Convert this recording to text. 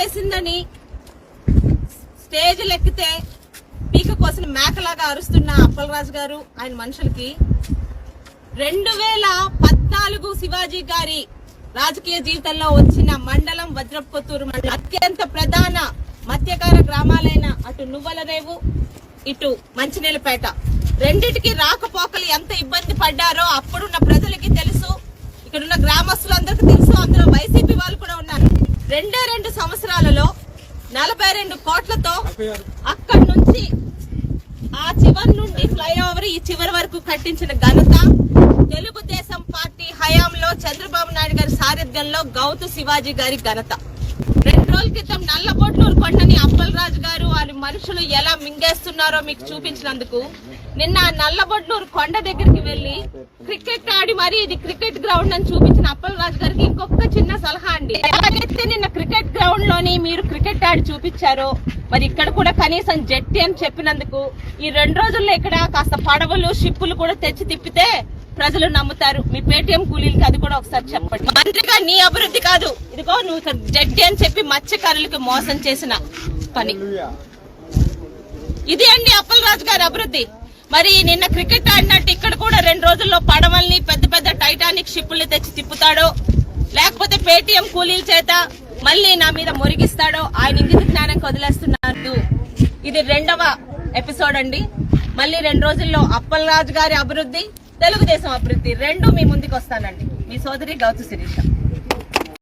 చేసిందని స్టేజ్ ఎక్కితే పీక కోసిన మేకలాగా అరుస్తున్న అప్పలరాజు గారు ఆయన మనుషులకి రెండు వేల పద్నాలుగు శివాజీ గారి రాజకీయ జీవితంలో వచ్చిన మండలం వజ్రపుత్తూరు మండలం అత్యంత ప్రధాన మత్స్యకార గ్రామాలైన అటు నువ్వలరేవు ఇటు మంచినీళ్ళపేట రెండిటికి రాకపోకలు ఎంత ఇబ్బంది పడ్డారో అప్పుడున్న ప్రజలకి తెలుసు. రెండే రెండు సంవత్సరాలలో నలభై రెండు కోట్లతో అక్కడి నుంచి ఆ చివరి నుండి ఫ్లైఓవర్ ఈ చివరి వరకు కట్టించిన ఘనత తెలుగుదేశం పార్టీ హయాంలో చంద్రబాబు నాయుడు గారి సారథ్యంలో గౌతు శివాజీ గారి ఘనత. రోజుల క్రితం నల్లబొట్లూరు కొండని అప్పలరాజు గారు వారి మనుషులు ఎలా మింగేస్తున్నారో మీకు చూపించినందుకు నిన్న నల్లబొట్లూరు కొండ దగ్గరికి వెళ్ళి క్రికెట్ ఆడి మరి ఇది క్రికెట్ గ్రౌండ్ అని చూపించిన అప్పలరాజు గారికి ఇంకొక చిన్న సలహా అండి. ఎలాగైతే నిన్న క్రికెట్ గ్రౌండ్లోని మీరు క్రికెట్ ఆడి చూపించారో మరి ఇక్కడ కూడా కనీసం జట్టి అని చెప్పినందుకు ఈ రెండు రోజుల్లో ఇక్కడ కాస్త పడవలు షిప్పులు కూడా తెచ్చి తిప్పితే ప్రజలు నమ్ముతారు. మీ పేటిఎం కూలీలకి అది కూడా ఒకసారి చెప్పండి. మంత్రిగా నీ అభివృద్ధి కాదు. ఇదిగో నువ్వు ఇక్కడ జడ్డి అని చెప్పి మత్స్యకారులకి మోసం చేసిన పని. ఇది అండి అప్పలరాజు గారి అభివృద్ధి. మరి నిన్న క్రికెట్ ఆడినట్టు ఇక్కడ కూడా రెండు రోజుల్లో పడవల్ని పెద్ద పెద్ద టైటానిక్ షిప్పుల్ని తెచ్చి తిప్పుతాడో లేకపోతే పేటిఎం కూలీల చేత మళ్ళీ నా మీద మురిగిస్తాడో ఆయన ఇంగిత జ్ఞానం వదిలేస్తున్నాను ఇది రెండవ ఎపిసోడ్ అండి. మళ్ళీ రెండు రోజుల్లో అప్పలరాజు గారి అభివృద్ధి తెలుగుదేశం అభివృద్ధి రెండు మీ ముందుకు వస్తానండి. మీ సోదరి గౌతు శిరీష.